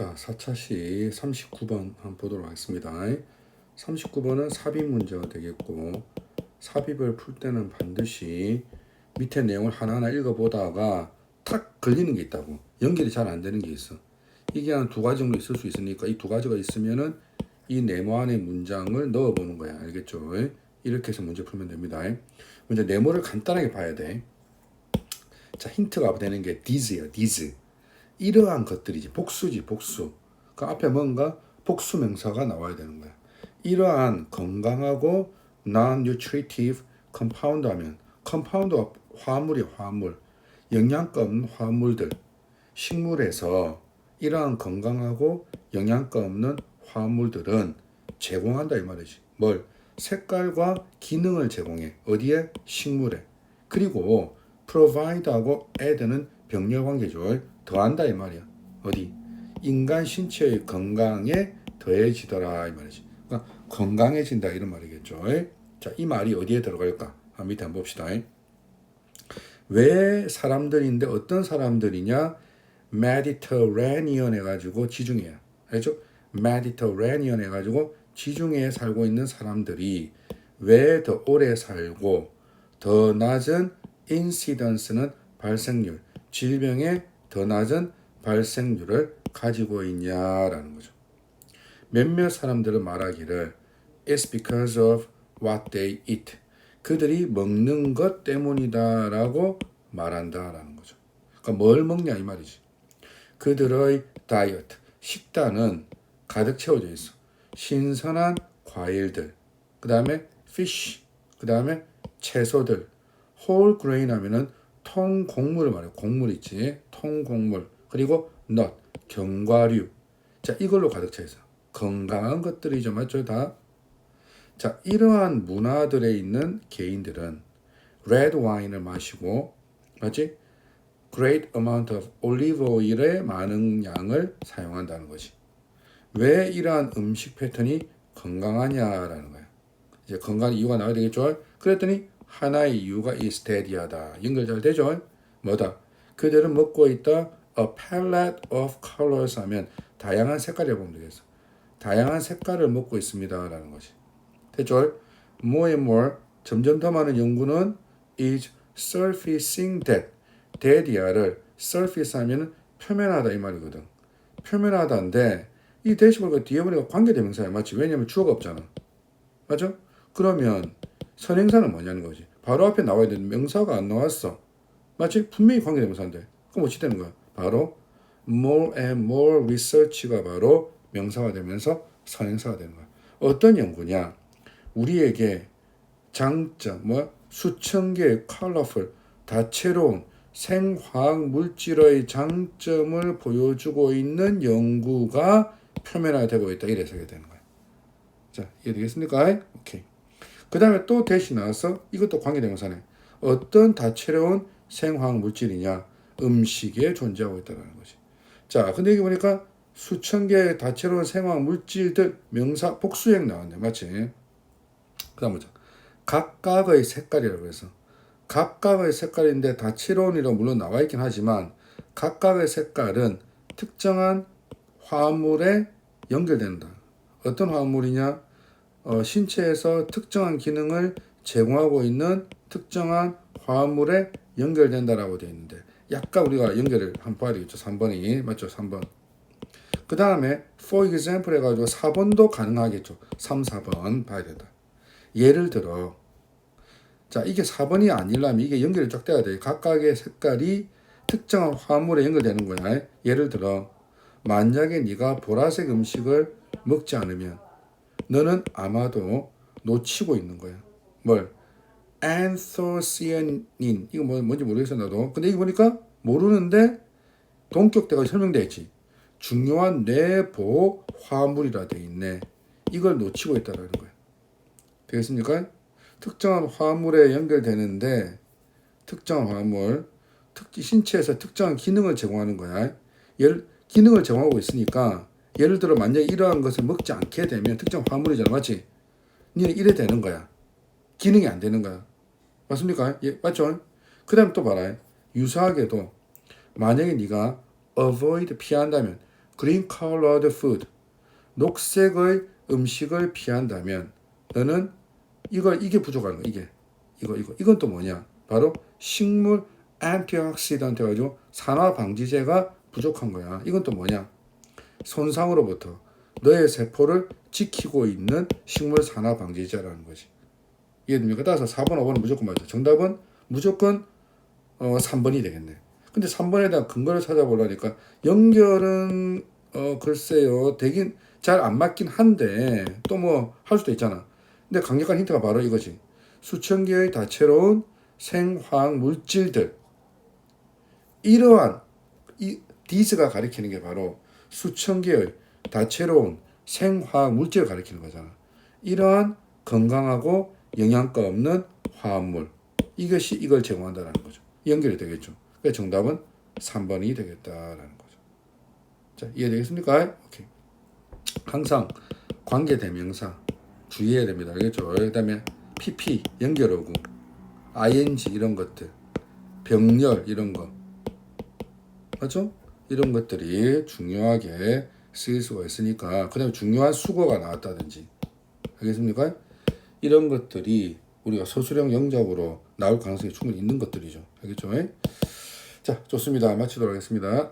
자, 4차시 39번 한번 보도록 하겠습니다. 39번은 삽입 문제가 되겠고 삽입을 풀 때는 반드시 밑에 내용을 하나하나 읽어보다가 탁 걸리는 게 있다고 연결이 잘 안 되는 게 있어. 이게 한 두 가지 정도 있을 수 있으니까 이 두 가지가 있으면은 이 네모 안에 문장을 넣어보는 거야. 알겠죠? 이렇게 해서 문제 풀면 됩니다. 먼저 네모를 간단하게 봐야 돼. 자, 힌트가 되는 게 thes예요. these. 이러한 것들이지. 복수지, 복수. 그 앞에 뭔가 복수 명사가 나와야 되는 거야. 이러한 건강하고 non-nutritive compound 하면 compound가 화물이야, 화물. 영양가 없는 화물들. 식물에서 이러한 건강하고 영양가 없는 화물들은 제공한다 이 말이지. 뭘? 색깔과 기능을 제공해. 어디에? 식물에. 그리고 provide하고 add는 병렬 관계죠. 더한다 이 말이야. 어디? 인간 신체의 건강에 더해지더라 이 말이지. 그러니까 건강해진다 이런 말이겠죠. 자, 이 말이 어디에 들어갈까? 한 밑에 한번 봅시다. 왜 사람들인데 어떤 사람들이냐? 메디터레니언 해가지고 지중해. 알죠? 메디터레니언 해가지고 지중해에 살고 있는 사람들이 왜 더 오래 살고 더 낮은 인시던스는 발생률, 질병의 더 낮은 발생률을 가지고 있냐라는 거죠. 몇몇 사람들은 말하기를 It's because of what they eat. 그들이 먹는 것 때문이다라고 말한다라는 거죠. 그러니까 뭘 먹냐 이 말이지. 그들의 다이어트, 식단은 가득 채워져 있어. 신선한 과일들, 그 다음에 fish, 그 다음에 채소들, whole grain 하면은 통곡물을 말해요. 곡물 있지. 통곡물. 그리고 nut, 견과류. 자, 이걸로 가득 차 있어. 건강한 것들이죠. 맞죠? 다. 자, 이러한 문화들에 있는 개인들은 red wine을 마시고, 맞지? great amount of olive oil의 많은 양을 사용한다는 것이. 왜 이러한 음식 패턴이 건강하냐라는 거야. 이제 건강 이유가 나와야 되겠죠? 그랬더니 하나의 이유가 이 스테디하다. 연결 잘 되죠? 뭐다? 그들은 먹고 있다 a palette of colors 하면 다양한 색깔을 보면 되겠어. 다양한 색깔을 먹고 있습니다 라는 것이. 됐죠? More and more 점점 더 많은 연구는 is surfacing that that이야를 surface 하면 표면하다 이 말이거든. 표면하다인데 이 대시볼과 뒤에 보니까 관계대명사야 맞지? 왜냐면 주어가 없잖아. 맞죠? 그러면 선행사는 뭐냐는 거지. 바로 앞에 나와야 되는 명사가 안 나왔어. 맞지? 분명히 관계대명사인데. 그럼 어찌 되는 거야? 바로 more and more research가 바로 명사가 되면서 선행사가 되는 거야. 어떤 연구냐? 우리에게 장점, 뭐 수천 개의 컬러풀, 다채로운 생화학 물질의 장점을 보여주고 있는 연구가 표면화되고 있다. 이래서 되는 거야. 자, 이해되겠습니까? 오케이. 그 다음에 또 대신 나와서 이것도 관계대명사네. 어떤 다채로운 생화학 물질이냐? 음식에 존재하고 있다는 거지. 자, 근데 여기 보니까 수천 개의 다채로운 생화학 물질들 명사 복수형 나왔네. 맞지? 그 다음 보자. 각각의 색깔이라고 해서 각각의 색깔인데 다채로운이라고 물론 나와 있긴 하지만 각각의 색깔은 특정한 화물에 연결된다. 어떤 화물이냐? 어, 신체에서 특정한 기능을 제공하고 있는 특정한 화물에 연결된다라고 되어 있는데 약간 우리가 연결을 한번 봐야 되겠죠. 3번이 맞죠? 3번. 그 다음에 for example 해가지고 4번도 가능하겠죠. 3, 4번 봐야 된다. 예를 들어 자 이게 4번이 아니려면 이게 연결이 쫙 돼야 돼. 각각의 색깔이 특정한 화물에 연결되는 거야. 예를 들어 만약에 네가 보라색 음식을 먹지 않으면 너는 아마도 놓치고 있는 거야. 뭘? 안토시아닌 이거 뭐 뭔지 모르겠어 나도. 근데 이거 보니까 모르는데 동격대가 설명돼 있지. 중요한 뇌보 화물이라 돼 있네. 이걸 놓치고 있다라는 거야. 되겠습니까? 특정한 화물에 연결되는데 특정한 화물, 특 신체에서 특정한 기능을 제공하는 거야. 예를 기능을 제공하고 있으니까 예를 들어 만약에 이러한 것을 먹지 않게 되면 특정 화물이잖아, 맞지? 니는 이래 되는 거야. 기능이 안 되는 거야. 맞습니까? 예, 맞죠? 그 다음에 또 봐라. 유사하게도 만약에 네가 avoid 피한다면 green colored food 녹색의 음식을 피한다면 너는 이거 이게 부족한 거 이게 이거 이거 이건 또 뭐냐 바로 식물 안티옥시던트 해가지고 산화 방지제가 부족한 거야 이건 또 뭐냐 손상으로부터 너의 세포를 지키고 있는 식물 산화 방지제라는 거지 이해됩니까? 따라서 4번, 5번은 무조건 맞죠. 정답은 무조건 어, 3번이 되겠네. 근데 3번에 대한 근거를 찾아보려니까 연결은 어, 글쎄요. 되긴 잘 안 맞긴 한데 또 뭐 할 수도 있잖아. 근데 강력한 힌트가 바로 이거지. 수천 개의 다채로운 생화학 물질들. 이러한 이 디스가 가리키는 게 바로 수천 개의 다채로운 생화학 물질을 가리키는 거잖아. 이러한 건강하고 영양가 없는 화합물 이것이 이걸 제공한다는 거죠. 연결이 되겠죠. 그래서 정답은 3번이 되겠다라는 거죠. 자 이해되겠습니까? 오케이. 항상 관계 대명사 주의해야 됩니다. 알겠죠? 그다음에 pp 연결어구, ing 이런 것들, 병렬 이런 거 맞죠? 이런 것들이 중요하게 쓰일 수가 있으니까 그 다음에 중요한 수거가 나왔다든지 알겠습니까? 이런 것들이 우리가 서술형 영작으로 나올 가능성이 충분히 있는 것들이죠. 알겠죠? 자, 좋습니다. 마치도록 하겠습니다.